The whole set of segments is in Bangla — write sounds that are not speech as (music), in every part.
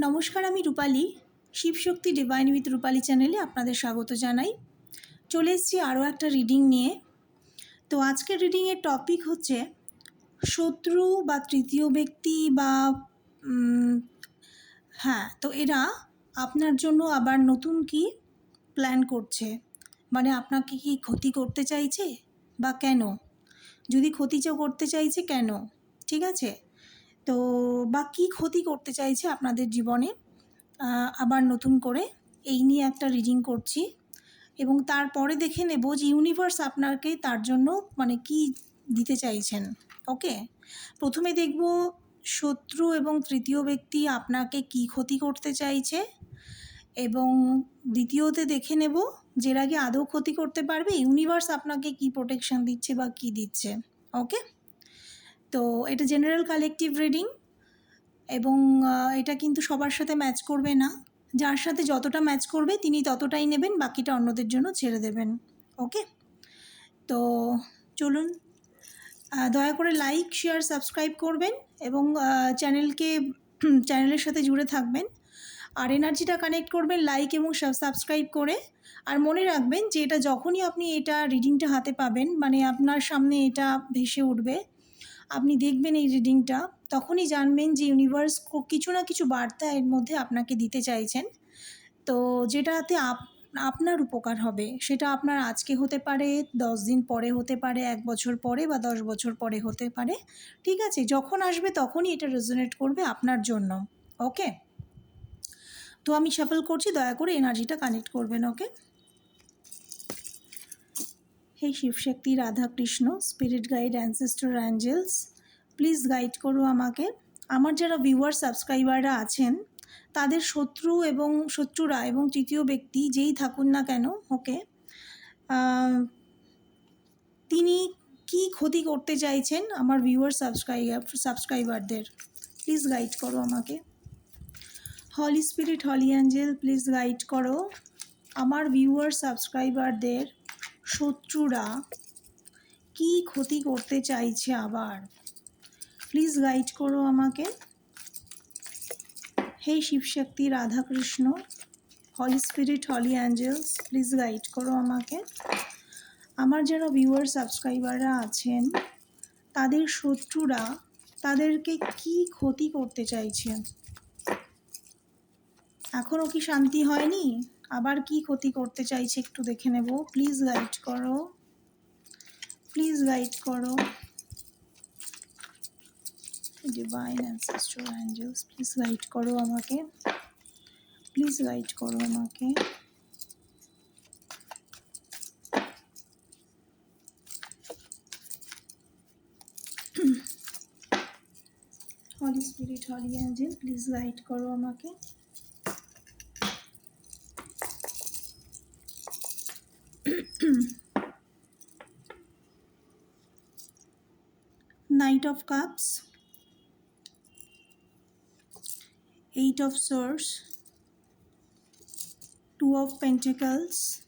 নমস্কার, আমি রূপালী। শিবশক্তি ডিভাইন উইথ রূপালী চ্যানেলে আপনাদের স্বাগত জানাই। চলে এসেছি আরও একটা রিডিং নিয়ে। তো আজকের রিডিংয়ের টপিক হচ্ছে, শত্রু বা তৃতীয় ব্যক্তি বা হ্যাঁ তো এরা আপনার জন্য আবার নতুন কি প্ল্যান করছে? মানে আপনাকে কি ক্ষতি করতে চাইছে বা কেন? যদি ক্ষতি করতে চাইছে কেন? ঠিক আছে? তো বা কী ক্ষতি করতে চাইছে আপনাদের জীবনে? আবার নতুন করে এই নিয়ে একটা রিডিং করছি এবং তারপরে দেখে নেব যে ইউনিভার্স আপনাকে তার জন্য মানে কি দিতে চাইছেন। ওকে প্রথমে দেখব শত্রু এবং তৃতীয় ব্যক্তি আপনাকে কি ক্ষতি করতে চাইছে এবং দ্বিতীয়তে দেখে নেব যে আগে আদৌ ক্ষতি করতে পারবে ইউনিভার্স আপনাকে কি প্রোটেকশন দিচ্ছে বা কি দিচ্ছে। ওকে তো এটা জেনারেল কালেকটিভ রিডিং এবং এটা কিন্তু সবার সাথে ম্যাচ করবে না। যার সাথে যতটা ম্যাচ করবে, তিনি ততটাই নেবেন, বাকিটা অন্যদের জন্য ছেড়ে দেবেন। ওকে তো চলুন দয়া করে লাইক শেয়ার সাবস্ক্রাইব করবেন এবং চ্যানেলকে চ্যানেলের (clears throat) সাথে জুড়ে থাকবেন। আর এনার্জিটা কানেক্ট করবেন লাইক এবং সাবস্ক্রাইব করে। আর মনে রাখবেন যে এটা যখনই আপনি এটা রিডিংটা হাতে পাবেন মানে আপনার সামনে এটা ভেসে উঠবে আপনি দেখবেন এই রিডিংটা তখনই জানবেন যে ইউনিভার্স কিছু না কিছু বার্তা এর মধ্যে আপনাকে দিতে চাইছেন। তো যেটাতে আপ, আপনার উপকার হবে, সেটা আপনার আজকে হতে পারে, দশ দিন পরে হতে পারে, এক বছর পরে বা দশ বছর পরে হতে পারে, ঠিক আছে? যখন আসবে তখনই এটা রেজোনেট করবে আপনার জন্য ওকে তো আমি সাফল করছি, দয়া করে এনার্জিটা কানেক্ট করবেন okay hey Shivshakti Radha Krishna spirit guide ancestor angels please guide করো আমাকে। আমার যারা ভিউয়ার সাবস্ক্রাইবাররা আছেন, তাদের শত্রু এবং শত্রুরা এবং তৃতীয় ব্যক্তি যেই থাকুন না কেন, ওকে তিনি কি ক্ষতি করতে চাইছেন আমার ভিউয়ার সাবস্ক্রাইব সাবস্ক্রাইবারদের প্লিজ গাইড করো আমাকে। Holy spirit holy angel please guide করো। আমার ভিউয়ার সাবস্ক্রাইবারদের শত্রুরা কি ক্ষতি করতে চাইছে আবার? প্লিজ গাইড করো আমাকে। হে Shivshakti Radhakrishna holy spirit holy angels please guide করো আমাকে। আমার যারা ভিউয়ার সাবস্ক্রাইবাররা আছেন, তাদের শত্রুরা তাদেরকে কি ক্ষতি করতে চাইছে? এখনও কি শান্তি হয়নি? আবার কি ক্ষতি করতে চাইছে একটু দেখে নেব। প্লিজ গাইড করো। প্লিজ গাইড করো। Divine ancestor angels please guide করো আমাকে। প্লিজ গাইড করো আমাকে। Holy spirit holy angel please guide করো আমাকে। Knight of Cups, Eight of Swords, Two of Pentacles,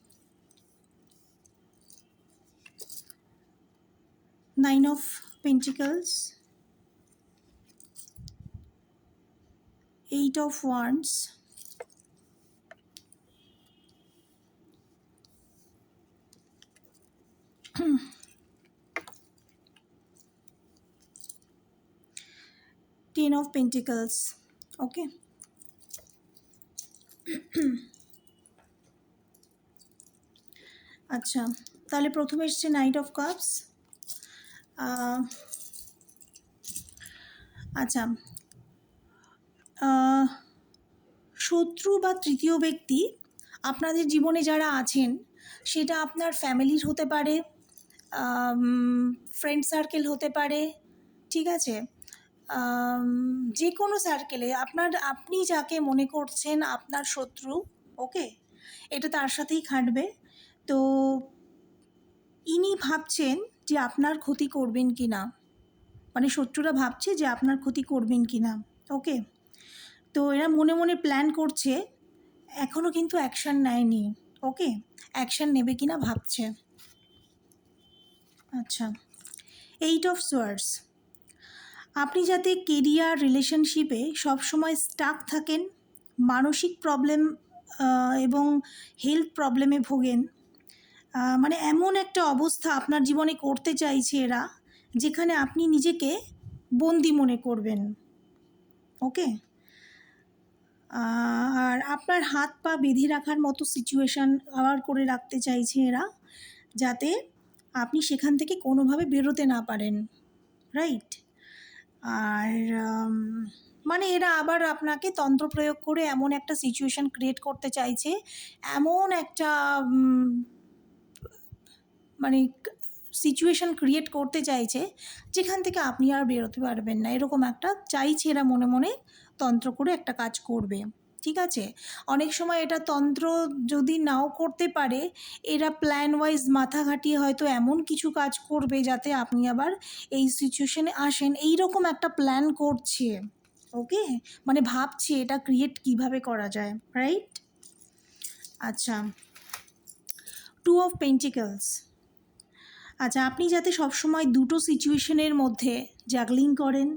Nine of Pentacles, Eight of Wands, (clears throat) Ten of Pentacles. Okay. আচ্ছা তাহলে প্রথমে এসছে নাইট অফ কাপস আচ্ছা শত্রু বা তৃতীয় ব্যক্তি আপনাদের জীবনে যারা আছেন, সেটা আপনার ফ্যামিলির হতে পারে ফ্রেন্ড সার্কেল হতে পারে, ঠিক আছে যে কোনো সার্কেলে আপনার, আপনি যাকে মনে করছেন আপনার শত্রু ওকে এটা তার সাথেই খাটবে। তো ইনি ভাবছেন যে আপনার ক্ষতি করবেন কি না মানে শত্রুরা ভাবছে যে আপনার ক্ষতি করবেন কি না ওকে তো এরা মনে মনে প্ল্যান করছে এখনও কিন্তু অ্যাকশান নেয়নি ওকে অ্যাকশান নেবে কি না ভাবছে। আচ্ছা এইট অফ সোয়ার্স আপনি যাতে কেরিয়ার রিলেশনশিপে সবসময় স্টাক থাকেন, মানসিক প্রবলেম এবং হেলথ প্রবলেমে ভোগেন মানে এমন একটা অবস্থা আপনার জীবনে করতে চাইছে এরা, যেখানে আপনি নিজেকে বন্দি মনে করবেন। ওকে? আর আপনার হাত পা বেঁধে রাখার মতো সিচুয়েশান আবার করে রাখতে চাইছে এরা, যাতে আপনি সেখান থেকে কোনোভাবে বেরোতে না পারেন। রাইট আর মানে এরা আবার আপনাকে তন্ত্র প্রয়োগ করে এমন একটা সিচুয়েশান ক্রিয়েট করতে চাইছে, এমন একটা মানে সিচুয়েশান ক্রিয়েট করতে চাইছে, যেখান থেকে আপনি আর বেরোতে পারবেন না। এরকম একটা চাইছে এরা মনে মনে তন্ত্র করে একটা কাজ করবে। ঠিক আছে? অনেক সময় এটা তন্ত্র যদি নাও করতে পারে, এরা প্ল্যান ওয়াইজ মাথা খাটিয়ে হয়তো এমন কিছু কাজ করবে যাতে আপনি আবার এই সিচুয়েশনে আসেন। এই রকম একটা প্ল্যান করছে ওকে মানে ভাবছে এটা ক্রিয়েট কীভাবে করা যায় রাইট আচ্ছা টু অফ পেন্টিকলস আচ্ছা আপনি যাতে সবসময় দুটো সিচুয়েশনের মধ্যে জাগলিং করেন,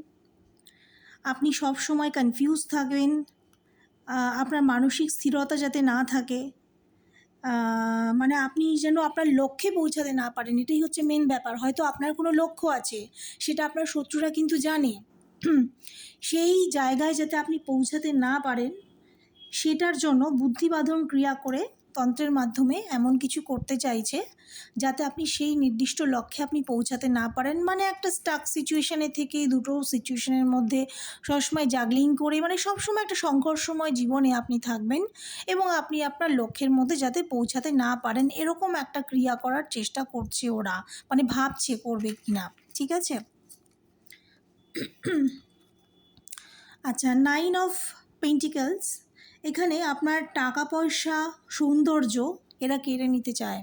আপনি সব সময় কনফিউজ থাকবেন আপনার মানসিক স্থিরতা যাতে না থাকে মানে আপনি যেন আপনার লক্ষ্যে পৌঁছাতে না পারেন, এটাই হচ্ছে মেন ব্যাপার। হয়তো আপনার কোনো লক্ষ্য আছে, সেটা আপনার শত্রুরা কিন্তু জানে। (clears throat) সেই জায়গায় যাতে আপনি পৌঁছাতে না পারেন, সেটার জন্য বুদ্ধিবাধন ক্রিয়া করে তন্ত্রের মাধ্যমে এমন কিছু করতে চাইছে যাতে আপনি সেই নির্দিষ্ট লক্ষ্যে আপনি পৌঁছাতে না পারেন। মানে একটা স্টাক সিচুয়েশনে থেকে দুটো সিচুয়েশনের মধ্যে সবসময় জাগলিং করে মানে সবসময় একটা সংঘর্ষময় জীবনে আপনি থাকবেন এবং আপনি আপনার লক্ষ্যের মধ্যে যাতে পৌঁছাতে না পারেন এরকম একটা ক্রিয়া করার চেষ্টা করছে ওরা। মানে ভাবছে করবে কি না ঠিক আছে? আচ্ছা নাইন অফ পেন্টিকলস এখানে আপনার টাকা পয়সা সৌন্দর্য এরা কেড়ে নিতে চায়।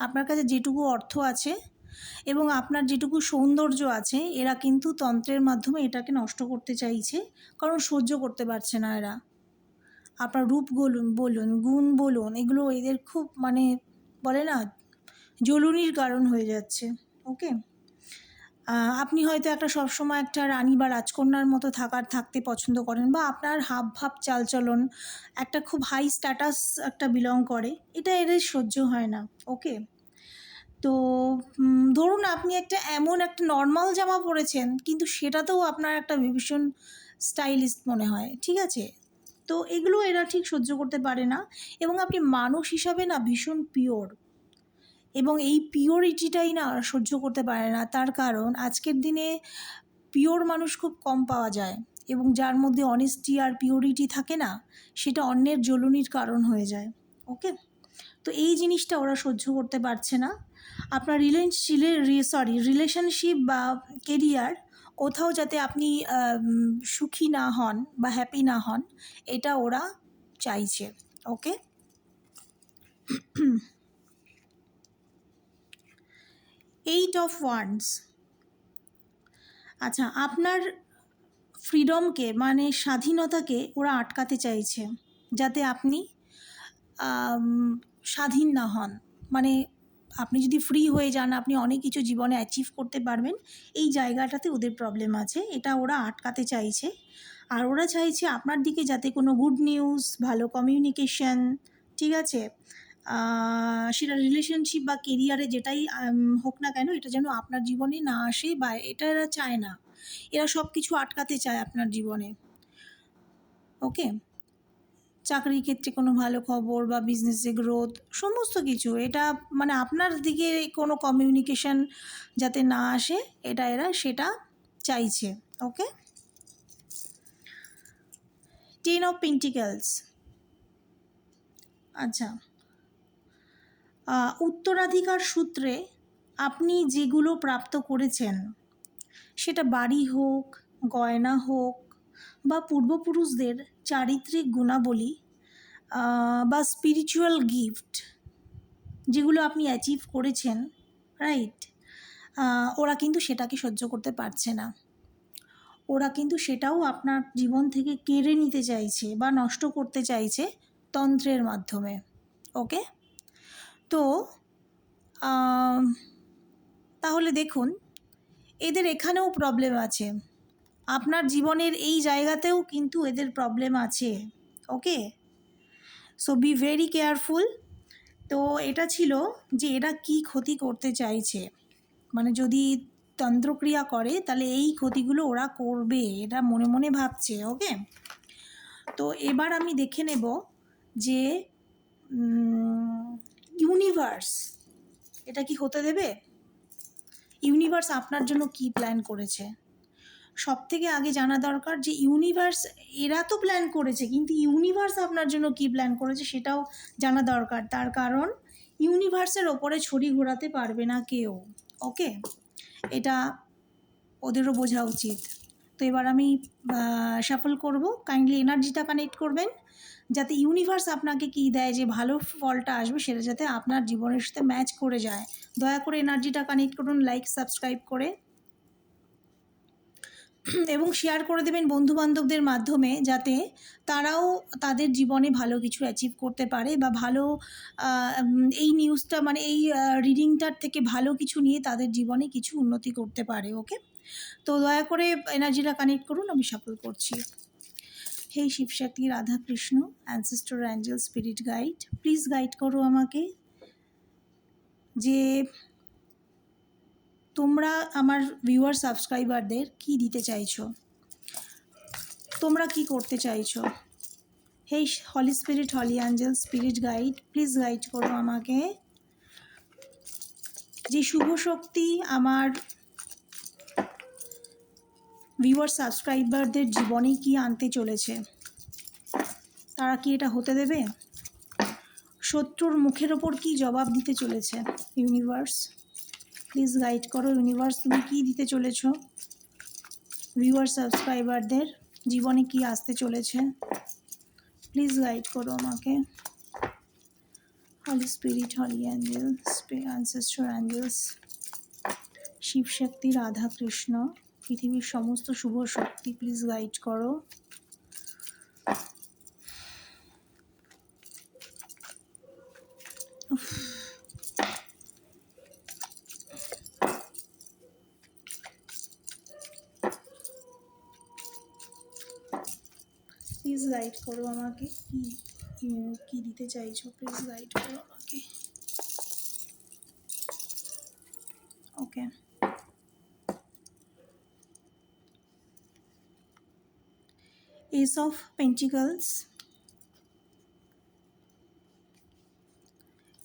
আপনার কাছে যেটুকু অর্থ আছে এবং আপনার যেটুকু সৌন্দর্য আছে, এরা কিন্তু তন্ত্রের মাধ্যমে এটাকে নষ্ট করতে চাইছে, কারণ সহ্য করতে পারছে না এরা। আপনার রূপ বলুন বলুন, গুণ বলুন, এগুলো এদের খুব মানে বলে না, জ্বলুনির কারণ হয়ে যাচ্ছে ওকে আপনি হয়তো একটা সবসময় একটা রানী বা রাজকন্যার মতো থাকার, থাকতে পছন্দ করেন বা আপনার হাব ভাব চালচলন, একটা খুব হাই স্ট্যাটাস একটা বিলং করে। এটা এদের সহ্য হয় না ওকে তো ধরুন আপনি একটা এমন একটা নর্মাল জামা পরেছেন, কিন্তু সেটাতেও আপনার একটা ভীষণ স্টাইলিস্ট মনে হয়, ঠিক আছে? তো এগুলো এরা ঠিক সহ্য করতে পারে না এবং আপনি মানুষ হিসাবে না ভীষণ পিওর এবং এই পিওরিটিটাই না সহ্য করতে পারে না। তার কারণ আজকের দিনে পিওর মানুষ খুব কম পাওয়া যায় এবং যার মধ্যে অনেস্টি আর পিওরিটি থাকে না, সেটা অন্যের জ্বলুনির কারণ হয়ে যায়। ওকে তো এই জিনিসটা ওরা সহ্য করতে পারছে না। আপনার রিলেশন সরি রিলেশনশিপ বা কেরিয়ার কোথাও যাতে আপনি সুখী না হন বা হ্যাপি না হন, এটা ওরা চাইছে। ওকে এইট অফ ওয়ান্স আচ্ছা আপনার ফ্রিডমকে মানে স্বাধীনতাকে ওরা আটকাতে চাইছে, যাতে আপনি স্বাধীন না হন। মানে আপনি যদি ফ্রি হয়ে যান, আপনি অনেক কিছু জীবনে অ্যাচিভ করতে পারবেন, এই জায়গাটাতে ওদের প্রবলেম আছে, এটা ওরা আটকাতে চাইছে। আর ওরা চাইছে আপনার দিকে যাতে কোনো গুড নিউজ ভালো কমিউনিকেশন ঠিক আছে? সেটা রিলেশনশিপ বা কেরিয়ারে যেটাই হোক না কেন, এটা যেন আপনার জীবনে না আসে বা এটা এরা চায় না। এরা সব কিছু আটকাতে চায় আপনার জীবনে। ওকে চাকরির ক্ষেত্রে কোনো ভালো খবর বা বিজনেসে গ্রোথ সমস্ত কিছু। এটা মানে আপনার দিকে কোনো কমিউনিকেশন যাতে না আসে, এটা এরা সেটা চাইছে। ওকে টেন অফ পেন্টিক্যালস আচ্ছা। উত্তরাধিকার সূত্রে আপনি যেগুলো প্রাপ্ত করেছেন, সেটা বাড়ি হোক, গয়না হোক, বা পূর্বপুরুষদের চারিত্রিক গুণাবলী বা স্পিরিচুয়াল গিফট যেগুলো আপনি অ্যাচিভ করেছেন রাইট ওরা কিন্তু সেটাকে সহ্য করতে পারছে না। ওরা কিন্তু সেটাও আপনার জীবন থেকে কেড়ে নিতে চাইছে বা নষ্ট করতে চাইছে তন্ত্রের মাধ্যমে ওকে তো তাহলে দেখুন, এদের এখানেও প্রবলেম আছে। আপনার জীবনের এই জায়গাতেও কিন্তু এদের প্রবলেম আছে okay so be very careful তো, এটা ছিল যে এরা কি ক্ষতি করতে চাইছে। মানে যদি তন্ত্রক্রিয়া করে, তাহলে এই ক্ষতিগুলো ওরা করবে এটা মনে মনে ভাবছে ওকে তো, এবার আমি দেখে নেব যে ইউনিভার্স, এটা কি হতে দেবে? ইউনিভার্স আপনার জন্য কি প্ল্যান করেছে? সব থেকে আগে জানা দরকার যে ইউনিভার্স, এরা তো প্ল্যান করেছে, কিন্তু ইউনিভার্স আপনার জন্য কি প্ল্যান করেছে সেটাও জানা দরকার। তার কারণ, ইউনিভার্সের ওপরে ছড়ি ঘোরাতে পারবে না কেউ ওকে এটা ওদেরও বোঝা উচিত। তো এবার আমি সাফল করব। কাইন্ডলি এনার্জিটা কানেক্ট করবেন। যাতে ইউনিভার্স আপনাকে কী দেয়, যে ভালো ফলটা আসবে সেটা যাতে আপনার জীবনের সাথে ম্যাচ করে যায়। দয়া করে এনার্জিটা কানেক্ট করুন লাইক সাবস্ক্রাইব করে। এবং শেয়ার করে দেবেন বন্ধু বান্ধবদের মাধ্যমে, যাতে তারাও তাদের জীবনে ভালো কিছু অ্যাচিভ করতে পারে বা ভালো এই নিউজটা মানে এই রিডিংটার থেকে ভালো কিছু নিয়ে তাদের জীবনে কিছু উন্নতি করতে পারে ওকে তো দয়া করে এনার্জিটা কানেক্ট করুন, আমি সফল করছি। হে Shivshakti Radha Krishna ancestor angel spirit guide please guide করো আমাকে যে তোমরা আমার ভিউয়ার সাবস্ক্রাইবারদের কি দিতে চাইছো? তোমরা কি করতে চাইছো? হে holy spirit holy angel spirit guide please guide করো আমাকে যে শুভ শক্তি আমার ভিউয়ার সাবস্ক্রাইবারদের জীবনে কি আনতে চলেছে? তারা কি এটা হতে দেবে? শত্রুর মুখের ওপর কি জবাব দিতে চলেছে ইউনিভার্স প্লিজ গাইড করো। ইউনিভার্স তুমি কী দিতে চলেছ? ভিউয়ার সাবস্ক্রাইবারদের জীবনে কি আসতে চলেছে? প্লিজ গাইড করো আমাকে। Holy spirit holy angel ancestor angels Shivshakti Radha Krishna. পৃথিবীর সমস্ত শুভ শক্তি প্লিজ গাইড করো। প্লিজ গাইড করো আমাকে। কি কি দিতে চাইছো? প্লিজ গাইড করো আমাকে। Okay Ace of Pentacles,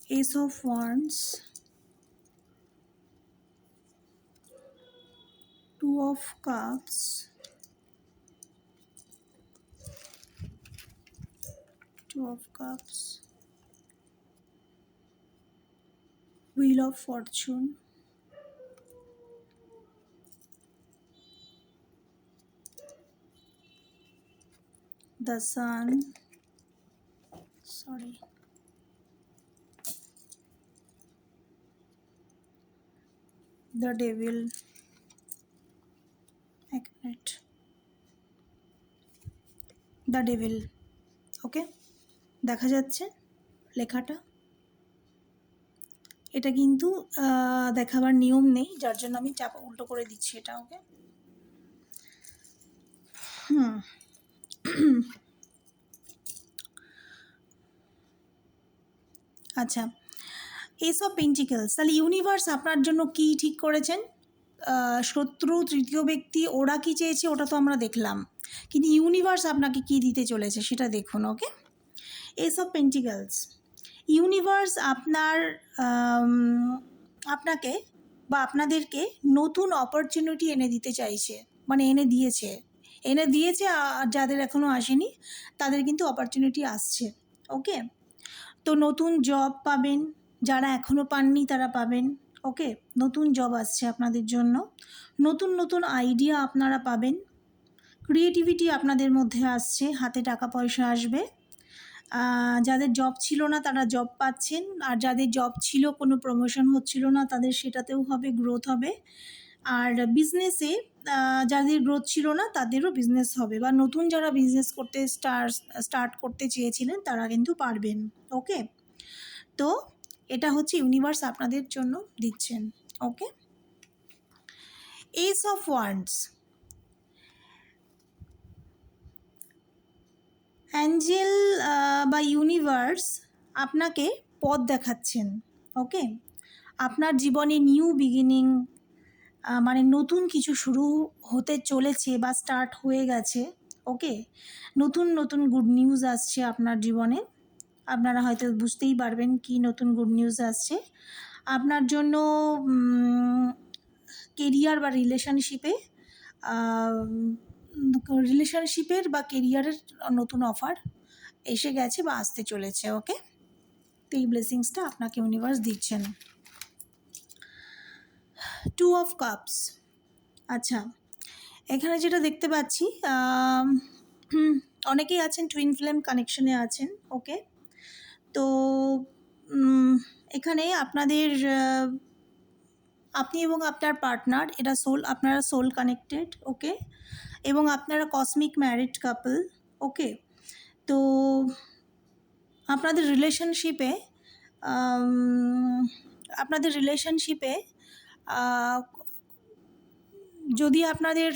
Ace of Wands, Two of Cups, Two of Cups, Wheel of Fortune, the Sun, sorry, the Devil, এক মিনিট দ্য ডেভিল ওকে দেখা যাচ্ছে লেখাটা। এটা কিন্তু দেখাবার নিয়ম নেই যার জন্য আমি চাপা উল্টো করে দিচ্ছি এটা ওকে হুম। আচ্ছা এসব পেন্টিকেলস তাহলে ইউনিভার্স আপনার জন্য কি ঠিক করেছেন? শত্রু, তৃতীয় ব্যক্তি, ওরা কি চেয়েছে ওটা তো আমরা দেখলাম। কিন্তু ইউনিভার্স আপনাকে কি দিতে চলেছে সেটা দেখুন ওকে এসব পেন্টিকেলস ইউনিভার্স আপনার আপনাকে বা আপনাদেরকে নতুন অপরচুনিটি এনে দিতে চাইছে মানে এনে দিয়েছে। এনে দিয়েছে আর যাদের এখনও আসেনি, তাদের কিন্তু অপরচুনিটি আসছে ওকে তো নতুন জব পাবেন, যারা এখনও পাননি তারা পাবেন ওকে নতুন জব আসছে আপনাদের জন্য, নতুন নতুন আইডিয়া আপনারা পাবেন ক্রিয়েটিভিটি আপনাদের মধ্যে আসছে, হাতে টাকা পয়সা আসবে যাদের জব ছিল না তারা জব পাচ্ছেন, আর যাদের জব ছিল, কোনো প্রমোশন হচ্ছিল না, তাদের সেটাতেও হবে গ্রোথ হবে আর বিজনেসে যাদের গ্রোথ ছিল না, তাদেরও বিজনেস হবে বা নতুন যারা বিজনেস করতে স্টার্ট স্টার্ট করতে চেয়েছিলেন, তারা কিন্তু পারবেন ওকে তো এটা হচ্ছে ইউনিভার্স আপনাদের জন্য দিচ্ছেন okay ace of wands angel বা ইউনিভার্স আপনাকে পথ দেখাচ্ছেন ওকে আপনার জীবনে নিউ বিগিনিং মানে নতুন কিছু শুরু হতে চলেছে বা স্টার্ট হয়ে গেছে ওকে নতুন নতুন গুড নিউজ আসছে আপনার জীবনে। আপনারা হয়তো বুঝতেই পারবেন কি নতুন গুড নিউজ আসছে। আপনার জন্য কেরিয়ার বা রিলেশনশিপে রিলেশনশিপের বা কেরিয়ারের নতুন অফার এসে গেছে বা আসতে চলেছে ওকে তো এই ব্লেসিংসটা আপনাকে ইউনিভার্স দিচ্ছেন। টু অফ কাপস আচ্ছা এখানে যেটা দেখতে পাচ্ছি অনেকেই আছেন টুইন ফ্লেম কানেকশনে আছেন ওকে তো এখানে আপনাদের আপনি এবং আপনার পার্টনার এটা সোল আপনারা সোল কানেক্টেড ওকে এবং আপনারা কসমিক ম্যারিড কাপল ওকে তো, আপনাদের রিলেশনশিপে আপনাদের রিলেশনশিপে যদি আপনাদের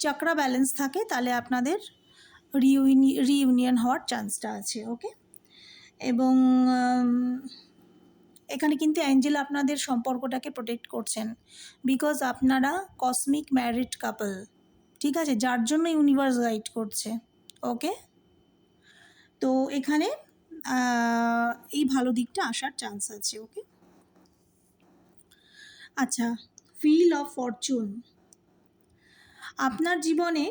চক্রা ব্যালেন্স থাকে, তাহলে আপনাদের রিউনি রিইউনিয়ন হওয়ার চান্সটা আছে ওকে এবং এখানে কিন্তু অ্যাঞ্জেল আপনাদের সম্পর্কটাকে প্রোটেক্ট করছেন। বিকজ আপনারা কসমিক ম্যারিড কাপল ঠিক আছে? যার জন্য ইউনিভার্স গাইড করছে ওকে তো এখানে এই ভালো দিকটা আসার চান্স আছে ওকে আচ্ছা ফিল অফ ফরচুন আপনার জীবনে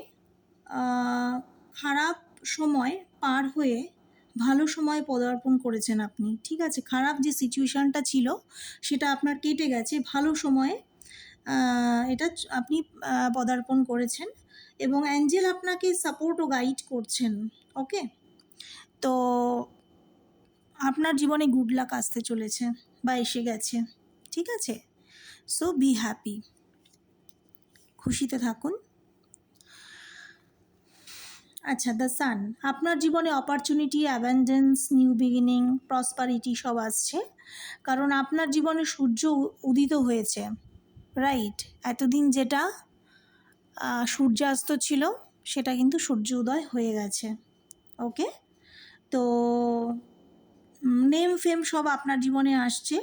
খারাপ সময় পার হয়ে ভালো সময় পদার্পণ করেছেন আপনি। ঠিক আছে, খারাপ যে সিচুয়েশানটা ছিল, সেটা আপনার কেটে গেছে, ভালো সময়ে এটা আপনি পদার্পণ করেছেন এবং অ্যাঞ্জেল আপনাকে সাপোর্ট ও গাইড করছেন ওকে তো আপনার জীবনে গুড লাক আসতে চলেছে বা এসে গেছে, ঠিক আছে? সো বি হ্যাপি খুশিতে থাকুন। আচ্ছা দ্য সান আপনার জীবনে opportunity abundance new beginning prosperity সব আসছে। কারণ আপনার জীবনে সূর্য উদিত হয়েছে। রাইট এতদিন যেটা সূর্যাস্ত ছিল, সেটা কিন্তু সূর্য উদয় হয়ে গেছে। ওকে তো নেম ফেম সব আপনার জীবনে আসছে।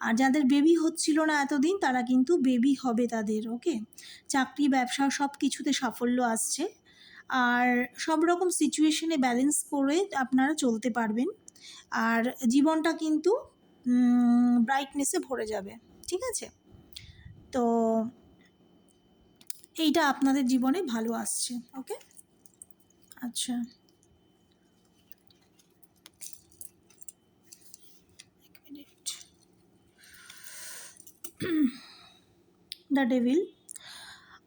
আর যাদের বেবি হচ্ছিল না এতদিন, তারা কিন্তু বেবি হবে তাদের ওকে চাকরি, ব্যবসা, সব কিছুতে সাফল্য আসছে। আর সব রকম সিচুয়েশনে ব্যালেন্স করে আপনারা চলতে পারবেন। আর জীবনটা কিন্তু ব্রাইটনেসে ভরে যাবে, ঠিক আছে? তো এইটা আপনাদের জীবনে ভালো আসছে ওকে আচ্ছা। (clears throat) দ্য ডেভিল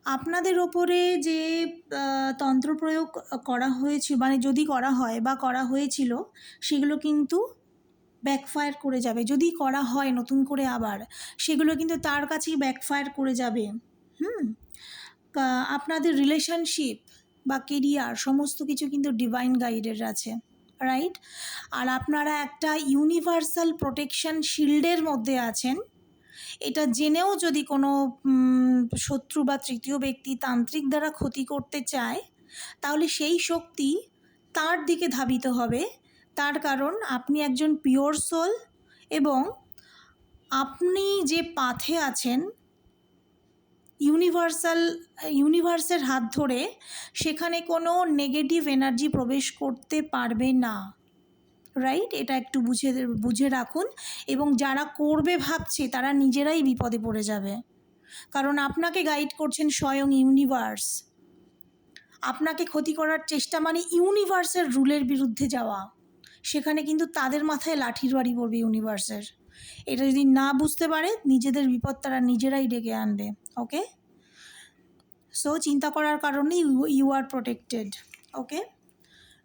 আপনাদের ওপরে যে তন্ত্র প্রয়োগ করা হয়েছে মানে যদি করা হয় বা করা হয়েছিল, সেগুলো কিন্তু ব্যাকফায়ার করে যাবে। যদি করা হয় নতুন করে আবার, সেগুলো কিন্তু তার কাছেই ব্যাকফায়ার করে যাবে। হুম? আপনাদের রিলেশনশিপ বা কেরিয়ার সমস্ত কিছু কিন্তু ডিভাইন গাইডের আছে রাইট আর আপনারা একটা ইউনিভার্সাল প্রোটেকশন শিল্ডের মধ্যে আছেন এটা জেনেও যদি কোনো শত্রু বা তৃতীয় ব্যক্তি তান্ত্রিক দ্বারা ক্ষতি করতে চায়, তাহলে সেই শক্তি তার দিকে ধাবিত হবে। তার কারণ আপনি একজন পিওর সোল এবং আপনি যে পাথে আছেন, ইউনিভার্সাল, ইউনিভার্সের হাত ধরে সেখানে কোনো নেগেটিভ এনার্জি প্রবেশ করতে পারবে না। রাইট এটা একটু বুঝে বুঝে রাখুন। এবং যারা করবে ভাবছে, তারা নিজেরাই বিপদে পড়ে যাবে। কারণ আপনাকে গাইড করছেন স্বয়ং ইউনিভার্স আপনাকে ক্ষতি করার চেষ্টা মানে ইউনিভার্সের রুলের বিরুদ্ধে যাওয়া। সেখানে কিন্তু তাদের মাথায় লাঠির বাড়ি পড়বে ইউনিভার্সের এটা যদি না বুঝতে পারে, নিজেদের বিপদ তারা নিজেরাই ডেকে আনবে। ওকে সো চিন্তা করার কারণে you are protected okay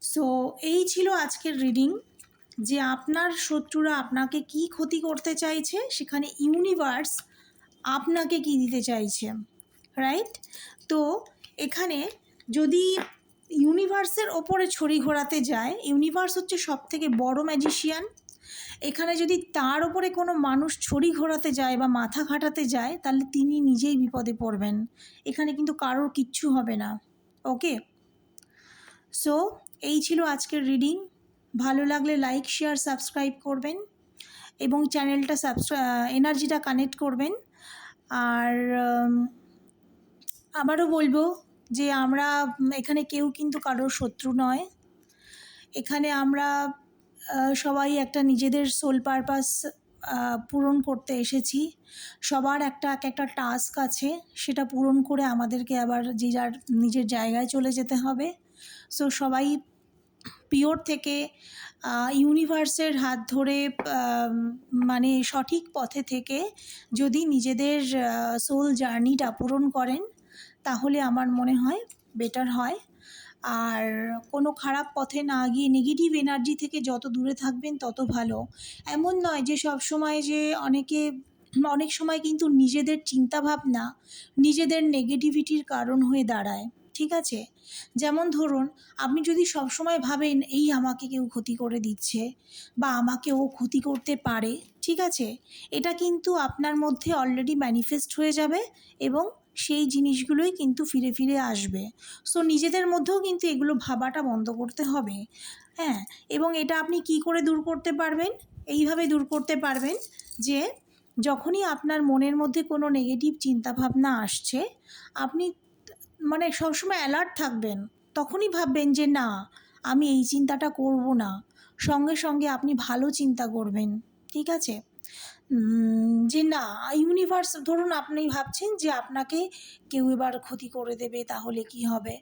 so এই ছিল আজকের রিডিং যে আপনার শত্রুরা আপনাকে কি ক্ষতি করতে চাইছে, সেখানে ইউনিভার্স আপনাকে কি দিতে চাইছে রাইট তো এখানে যদি ইউনিভার্সের ওপরে ছড়ি ঘোরাতে যায় ইউনিভার্স হচ্ছে সব থেকে বড় ম্যাজিশিয়ান এখানে যদি তার ওপরে কোনো মানুষ ছড়ি ঘোরাতে যায় বা মাথা খাটাতে যায়, তাহলে তিনি নিজেই বিপদে পড়বেন। এখানে কিন্তু কারোর কিচ্ছু হবে না ওকে সো এই ছিল আজকের রিডিং ভালো লাগলে লাইক শেয়ার সাবস্ক্রাইব করবেন এবং চ্যানেলটা এনার্জিটা কানেক্ট করবেন। আর আবারও বলব যে আমরা এখানে কেউ কিন্তু কারোর শত্রু নয়। এখানে আমরা সবাই একটা নিজেদের সোল পারপাস পূরণ করতে এসেছি। সবার একটা, এক একটা টাস্ক আছে, সেটা পূরণ করে আমাদেরকে আবার যে যার নিজের জায়গায় চলে যেতে হবে। সো সবাই পিওর থেকে ইউনিভার্সের হাত ধরে মানে সঠিক পথে থেকে যদি নিজেদের সোল জার্নিটা পূরণ করেন, তাহলে আমার মনে হয় বেটার হয়। আর কোনো খারাপ পথে না গিয়ে নেগেটিভ এনার্জি থেকে যত দূরে থাকবেন, তত ভালো। এমন নয় যে সব সময় যে অনেকে, অনেক সময় কিন্তু নিজেদের চিন্তাভাবনা নিজেদের নেগেটিভিটির কারণ হয়ে দাঁড়ায়। ঠিক আছে? যেমন ধরুন, আপনি যদি সবসময় ভাবেন, এই আমাকে কেউ ক্ষতি করে দিচ্ছে বা আমাকে ও ক্ষতি করতে পারে। ঠিক আছে? এটা কিন্তু আপনার মধ্যে অলরেডি ম্যানিফেস্ট হয়ে যাবে এবং সেই জিনিসগুলোই কিন্তু ফিরে ফিরে আসবে। সো নিজেদের মধ্যেও কিন্তু এগুলো ভাবাটা বন্ধ করতে হবে। হ্যাঁ? এবং এটা আপনি কি করে দূর করতে পারবেন? এইভাবে দূর করতে পারবেন যে, যখনই আপনার মনের মধ্যে কোনো নেগেটিভ চিন্তাভাবনা আসছে, আপনি মানে সবসময় অ্যালার্ট থাকবেন। তখনই ভাববেন যে, না, আমি এই চিন্তাটা করব না। সঙ্গে সঙ্গে আপনি ভালো চিন্তা করবেন। ঠিক আছে? যে, না ইউনিভার্স ধরুন আপনি ভাবছেন যে, আপনাকে কেউ এবার ক্ষতি করে দেবে, তাহলে কি হবে?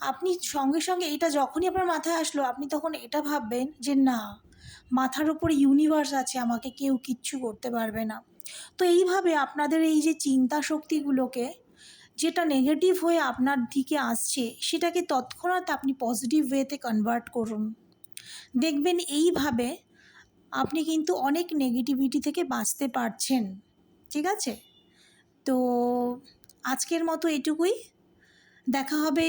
আপনি সঙ্গে সঙ্গে এটা যখনই আপনার মাথায় আসলো, আপনি তখন এটা ভাববেন যে, না, মাথার উপরে ইউনিভার্স আছে, আমাকে কেউ কিচ্ছু করতে পারবে না। তো এইভাবে আপনাদের এই যে চিন্তা শক্তিগুলোকে যেটা নেগেটিভ হয়ে আপনার দিকে আসছে, সেটাকে তৎক্ষণাৎ আপনি পজিটিভ ওয়েতে কনভার্ট করুন। দেখবেন এইভাবে আপনি কিন্তু অনেক নেগেটিভিটি থেকে বাঁচতে পারছেন, ঠিক আছে? তো আজকের মতো এটুকুই। দেখা হবে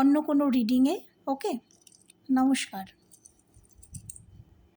অন্য কোনো রিডিংয়ে ওকে নমস্কার।